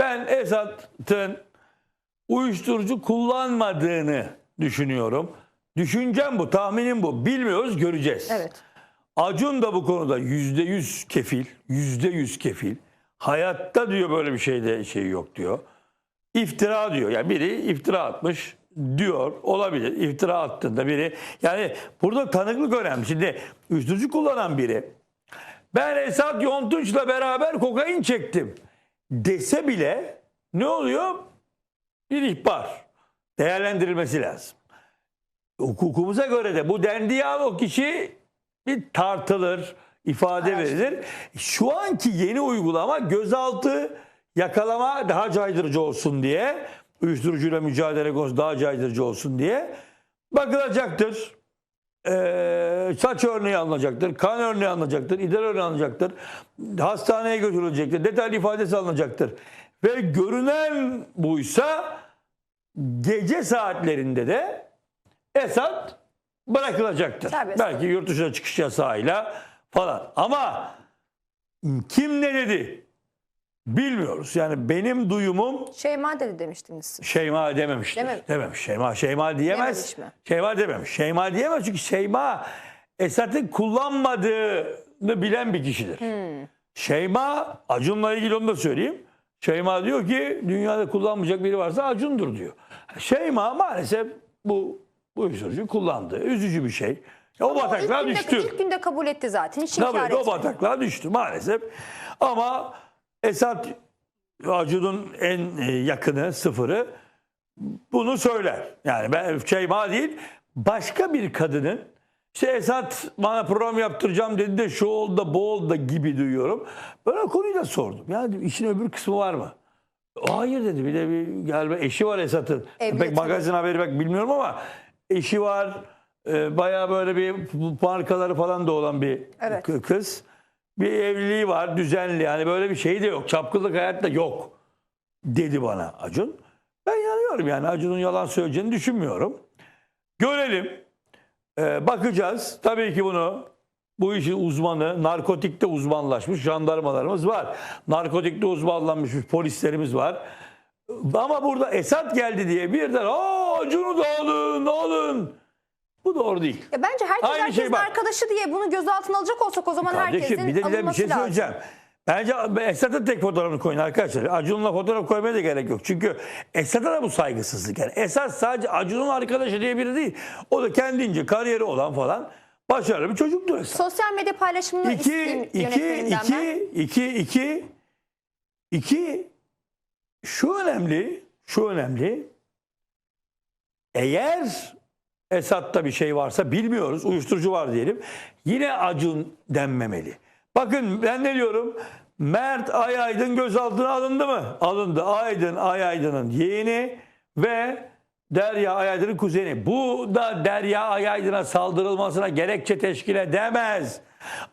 ben Esad'ın uyuşturucu kullanmadığını düşünüyorum. Düşüncem bu, tahminim bu. Bilmiyoruz, göreceğiz. Evet. Acun da bu konuda yüzde yüz kefil, yüzde yüz kefil. Hayatta diyor böyle bir şeyde şey yok diyor. İftira diyor. Yani biri iftira atmış diyor. Olabilir. İftira attığında biri. Yani burada tanıklık önemli. Şimdi uyuşturucu kullanan biri. Ben Esat Yontunç'la beraber kokain çektim dese bile ne oluyor? Bir ihbar. Değerlendirilmesi lazım. Hukukumuza göre de bu dendiği an o kişi bir tartılır, ifade verilir. Şu anki yeni uygulama gözaltı yakalama daha caydırıcı olsun diye, uyuşturucuyla mücadele konusu daha caydırıcı olsun diye bakılacaktır. Ee, saç örneği alınacaktır, kan örneği alınacaktır, idrar örneği alınacaktır, hastaneye götürülecektir, detaylı ifadesi alınacaktır. Ve görünen buysa gece saatlerinde de Esad bırakılacaktır. Serbest. Belki yurt dışına çıkış yasağıyla falan. Ama kim ne dedi bilmiyoruz. Yani benim duyumum Şeyma dedi demiştiniz. Şeyma dememiştir. Dememiş. Dememiş. Şeyma Şeyma diyemez. Dememiş mi? Şeyma dememiş. Şeyma diyemez çünkü Şeyma Esad'ın kullanmadığını bilen bir kişidir. Hmm. Şeyma Acun'la ilgili onu da söyleyeyim. Şeyma diyor ki dünyada kullanmayacak biri varsa Acun'dur diyor. Şeyma maalesef bu bu uyuşturucu kullandı. Üzücü bir şey. Ya o bataklığa ilk günde, düştü. ilk günde kabul etti zaten. Hiç inkar Tabii o etmedi. bataklığa düştü maalesef. Ama Esat Acun'un en e, yakını sıfırı bunu söyler. Yani ben Şeyma değil başka bir kadının işte Esat bana program yaptıracağım dedi de şu oldu da bu oldu da gibi duyuyorum. O konuyu da sordum. Yani işin öbür kısmı var mı? Hayır dedi. Bir de bir galiba eşi var Esat'ın. Pek magazin haberi bak bilmiyorum ama eşi var. Ee, bayağı böyle bir markaları falan da olan bir Evet. kız. Bir evliliği var düzenli. Yani böyle bir şey de yok. Çapkınlık hayatta yok. Dedi bana Acun. Ben yanıyorum yani. Acun'un yalan söyleyeceğini düşünmüyorum. Görelim. Ee, bakacağız. Tabii ki bunu bu işin uzmanı, narkotikte uzmanlaşmış jandarmalarımız var. Narkotikte uzmanlanmış polislerimiz var. Ama burada Esat geldi diye birden aa Acun'u da alın, alın. Bu doğru değil. Ya bence herkes Aynı herkesin şey bak. arkadaşı diye bunu gözaltına alacak olsak o zaman herkesin Kardeşim bir de, bir de bir alınması şey lazım. söyleyeceğim. Bence Esat'ın tek fotoğrafını koyun arkadaşlar. Acun'la fotoğraf koymaya da gerek yok. Çünkü Esat'a da bu saygısızlık. Yani Esat sadece Acun'un arkadaşı diye biri değil. O da kendince kariyeri olan falan başarılı bir çocuktur Esat. Sosyal medya paylaşımını İki, isteyeyim iki, yönetmeninden ben. iki, iki, iki, iki, şu önemli, şu önemli. Eğer Esat'ta bir şey varsa bilmiyoruz, uyuşturucu var diyelim. Yine Acun denmemeli. Bakın ben ne diyorum? Mert Ayaydın gözaltına alındı mı? Alındı. Aydın Ayaydın'ın yeğeni ve Derya Ayaydın'ın kuzeni. Bu da Derya Ayaydın'a saldırılmasına gerekçe teşkil edemez.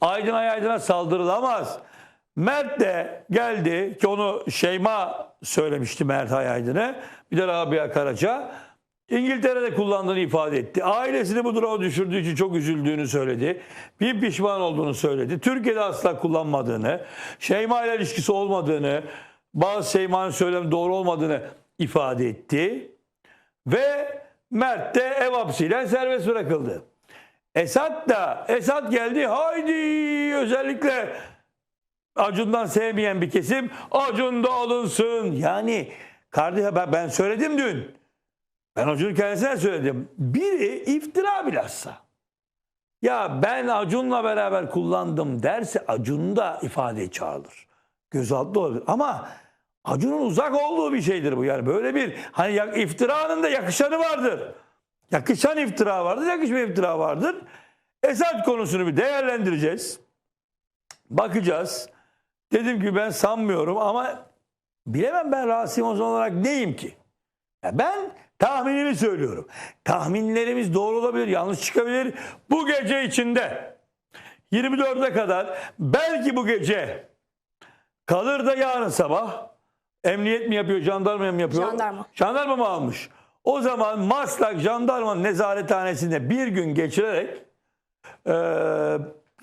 Aydın Ayaydın'a saldırılamaz. Mert de geldi ki onu Şeyma söylemişti Mert Ayaydın'ı. Bir de Rabia Karaca. İngiltere'de kullandığını ifade etti. Ailesini bu duruma düşürdüğü için çok üzüldüğünü söyledi. Bir pişman olduğunu söyledi. Türkiye'de asla kullanmadığını, Şeyma ile ilişkisi olmadığını, bazı Şeyma'nın söylemi doğru olmadığını ifade etti. Ve Mert de ev hapsiyle serbest bırakıldı. Esat da, Esat geldi haydi özellikle Acun'dan sevmeyen bir kesim Acun da alınsın. Yani kardeşim ben söyledim dün. Ben Acun'un kendisine söyledim. Biri iftira bilhassa. Ya ben Acun'la beraber kullandım derse Acun da ifade çağırır. Gözaltı olabilir. Ama Acun'un uzak olduğu bir şeydir bu. Yani böyle bir hani iftiranın da yakışanı vardır. Yakışan iftira vardır, yakışmayan iftira vardır. Esat konusunu bir değerlendireceğiz. Bakacağız. Dedim ki ben sanmıyorum ama bilemem ben Rasim Ozan olarak neyim ki? Ya ben tahminimi söylüyorum. Tahminlerimiz doğru olabilir, yanlış çıkabilir. Bu gece içinde 24'e kadar belki bu gece kalır da yarın sabah emniyet mi yapıyor, jandarma mı yapıyor? Jandarma. Jandarma mı almış? O zaman Maslak Jandarma Nezarethanesi'nde bir gün geçirerek eee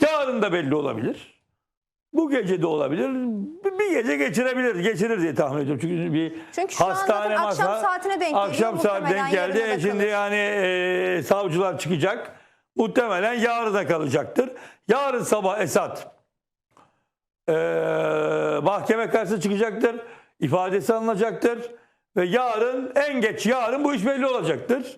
yarın da belli olabilir. Bu gece de olabilir. Bir gece geçirebilir. Geçirir diye tahmin ediyorum. Çünkü bir Çünkü şu an zaten akşam saatine denk geliyor. Akşam saat Muhtemelen denk geldi. yarına E Şimdi yani e, savcılar çıkacak. Muhtemelen yarın da kalacaktır. Yarın sabah Esat e, mahkeme karşısına çıkacaktır. İfadesi alınacaktır. Ve yarın en geç yarın bu iş belli olacaktır.